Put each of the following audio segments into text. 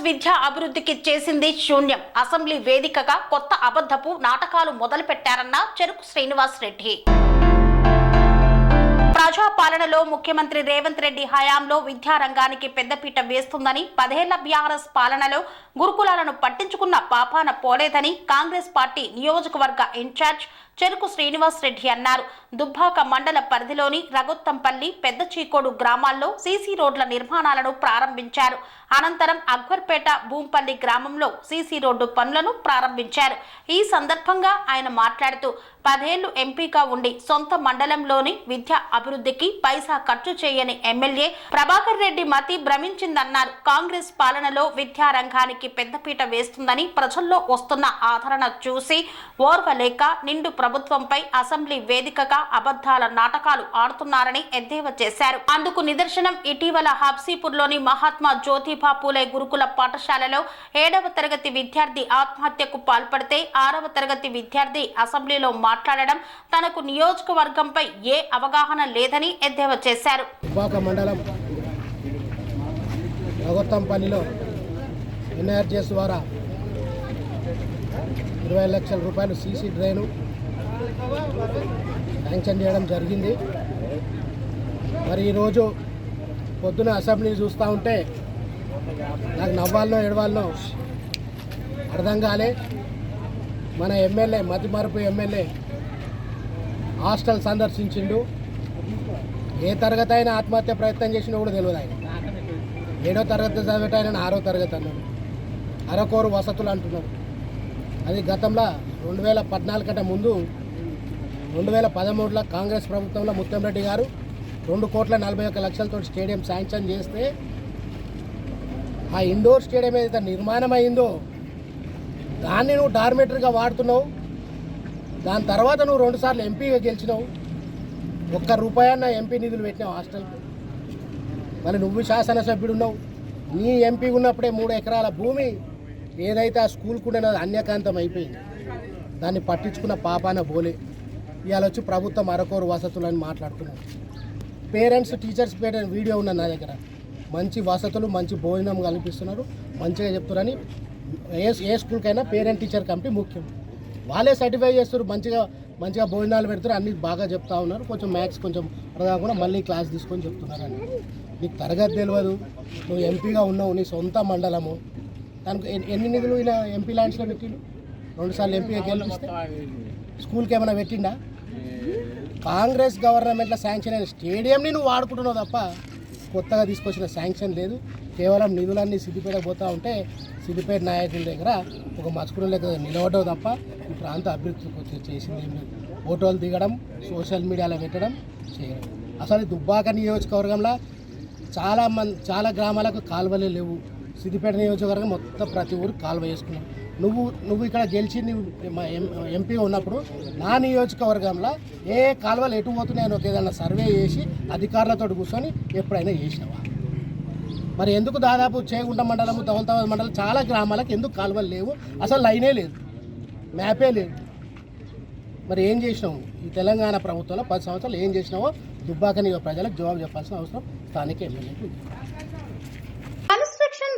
పదేళ్ళలో విద్యా అభివృద్ధికి చేసింది శూన్యం. అసెంబ్లీ వేదికగా కొత్త అబద్ధపు నాటకాలు మొదలుపెట్టారన్న చెరుకు శ్రీనివాస్ రెడ్డి. పాలనలో ముఖ్యమంత్రి రేవంత్ రెడ్డి హయాంలో విద్యారంగానికి పెద్దపీట వేస్తుందని పదేళ్ళ బీఆర్ఎస్ పాలనలో గురుకులాలను పట్టించుకున్న పాపాన పోలేదని కాంగ్రెస్ పార్టీ నియోజకవర్గ ఇన్ఛార్జ్ చెరుకు శ్రీనివాస్ రెడ్డి అన్నారు. దుబ్బాక మండల పరిధిలోని రగొత్తంపల్లి పెద్ద చీకోడు గ్రామాల్లో సీసీ రోడ్ల నిర్మాణాలను ప్రారంభించారు. అనంతరం అక్బర్పేట భూంపల్లి గ్రామంలో సీసీ రోడ్డు పనులను ప్రారంభించారు. ఈ సందర్భంగా ఆయన మాట్లాడుతూ పదేళ్ళు ఎంపీగా ఉండి సొంత మండలంలోని విద్యా అభివృద్ధికి పైసా ఖర్చు చేయని ఎమ్మెల్యే ప్రభాకర్ రెడ్డి మతి భ్రమించిందన్నారు. కాంగ్రెస్ పాలనలో విద్యారంగానికి పెద్దపీట వేస్తుందని ప్రజల్లో వస్తున్న ఆదరణ చూసి ఓర్వలేక నిండు ప్రభుత్వంపై అసెంబ్లీ వేదికగా అబద్ధాల నాటకాలు ఆడుతున్నారని ఎద్దేవా చేశారు. అందుకు నిదర్శనం ఇటీవల హాబ్సీపూర్లోని మహాత్మా జ్యోతిబా పూలే గురుకుల పాఠశాలలో ఏడవ తరగతి విద్యార్థి ఆత్మహత్యకు పాల్పడితే ఆరవ తరగతి విద్యార్థి అసెంబ్లీలో మాట్లాడడం తనకు నియోజకవర్గంపై ఏ అవగాహన లేదని ఎద్దేవా చేశారు. మండలం పనిలో ఎన్ఆర్జీఎస్ ద్వారా ఇరవై లక్షల రూపాయలు సీసీ డ్రైను శాంక్షన్ చేయడం జరిగింది. మరి ఈరోజు పొద్దున అసెంబ్లీ చూస్తూ ఉంటే నాకు నవ్వాలనో ఎడవాలనో అర్థం కాలే. మన ఎమ్మెల్యే మతిమరుపు ఎమ్మెల్యే హాస్టల్ సందర్శించిండు. ఏ తరగతి అయినా ఆత్మహత్య ప్రయత్నం చేసినా కూడా తెలియదు ఆయన. ఏడో తరగతి చదివేట ఆయన ఆరో తరగతి అన్నాడు. అరకోరు వసతులు అంటున్నాడు. అది గతంలో రెండు వేల పద్నాలుగు కంటే ముందు రెండు వేల పదమూడులో కాంగ్రెస్ ప్రభుత్వంలో ముత్తంరెడ్డి గారు రెండు కోట్ల నలభై ఒక్క లక్షలతో స్టేడియం శాంక్షన్ చేస్తే ఆ ఇండోర్ స్టేడియం ఏదైతే నిర్మాణం అయిందో దాన్ని నువ్వు డార్మేటరీగా వాడుతున్నావు. దాని తర్వాత నువ్వు రెండుసార్లు ఎంపీగా గెలిచినావు. ఒక్క రూపాయన్న ఎంపీ నిధులు పెట్టినావు హాస్టల్కి. మరి నువ్వు శాసనసభ్యుడు ఉన్నావు నీ ఎంపీ ఉన్నప్పుడే మూడు ఎకరాల భూమి ఏదైతే ఆ స్కూల్కు ఉండేది అన్యకాంతం అయిపోయింది. దాన్ని పట్టించుకున్న పాపాన బోలే. ఇవాళ వచ్చి ప్రభుత్వం అరకోరు వసతులని మాట్లాడుతున్నాం. పేరెంట్స్ టీచర్స్ పేరెంట్ వీడియో ఉన్నది నా దగ్గర. మంచి వసతులు మంచి భోజనం కల్పిస్తున్నారు. మంచిగా చెప్తున్నారని ఏ ఏ స్కూల్కైనా పేరెంట్ టీచర్ కమిటీ ముఖ్యం. వాళ్ళే సర్టిఫై చేస్తారు మంచిగా మంచిగా భోజనాలు పెడతారు అన్ని బాగా చెప్తా ఉన్నారు. కొంచెం మ్యాథ్స్ కొంచెం అర్థం కాకుండా మళ్ళీ క్లాస్ తీసుకొని చెప్తున్నారు అని నీకు తరగతి తెలియదు నువ్వు ఎంపీగా ఉన్నావు నీ సొంత మండలము. దానికి ఎన్ని- ఎన్ని నిధులు ఇలా ఎంపీ ల్యాండ్స్లో పెట్టిండు? రెండుసార్లు ఎంపీగా గెలిపిస్తే? స్కూల్కి ఏమైనా పెట్టిండా? కాంగ్రెస్ గవర్నమెంట్లో శాంక్షన్ అయిన స్టేడియంని నువ్వు వాడుకుంటున్నావు తప్ప కొత్తగా తీసుకొచ్చిన శాంక్షన్ లేదు. కేవలం నిధులన్నీ సిద్దిపేట పోతూ ఉంటే సిద్దిపేట నాయకుల దగ్గర ఒక మచుకుడు లెక్క నిలవడం తప్ప ఈ ప్రాంత అభివృద్ధి చేసింది ఏం లేదు. ఫోటోలు దిగడం సోషల్ మీడియాలో పెట్టడం చేయడం. అసలు దుబ్బాక నియోజకవర్గంలో చాలా మంది చాలా గ్రామాలకు కాలువలు లేవు. సిద్దిపేట నియోజకవర్గం మొత్తం ప్రతి ఊరు కాలువ వేసుకున్నాం నువ్వు నువ్వు ఇక్కడ గెలిచి నువ్వు ఎం- ఎంపీ ఉన్నప్పుడు నా నియోజకవర్గంలో ఏ కాలువలు ఎటు పోతున్నాయని ఒక ఏదైనా సర్వే చేసి అధికారులతో కూర్చొని ఎప్పుడైనా చేసినావా? మరి ఎందుకు దాదాపు చేగుంట మండలము దౌలతాబాద్ మండలం చాలా గ్రామాలకు ఎందుకు కాలువలు లేవు? అసలు లైనే లేదు. మ్యాపే లేదు. మరి ఏం చేసినావు? ఈ తెలంగాణ ప్రభుత్వంలో పది సంవత్సరాలు ఏం చేసినావో దుబ్బాక ప్రజలకు జవాబు చెప్పాల్సిన అవసరం స్థానిక ఎమ్మెల్యేకు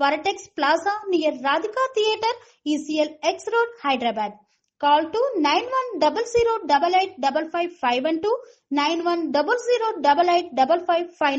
Varatex Plaza near Radhika Theatre, ECL X Road, Hyderabad. Call to 9100 8855 9100 8855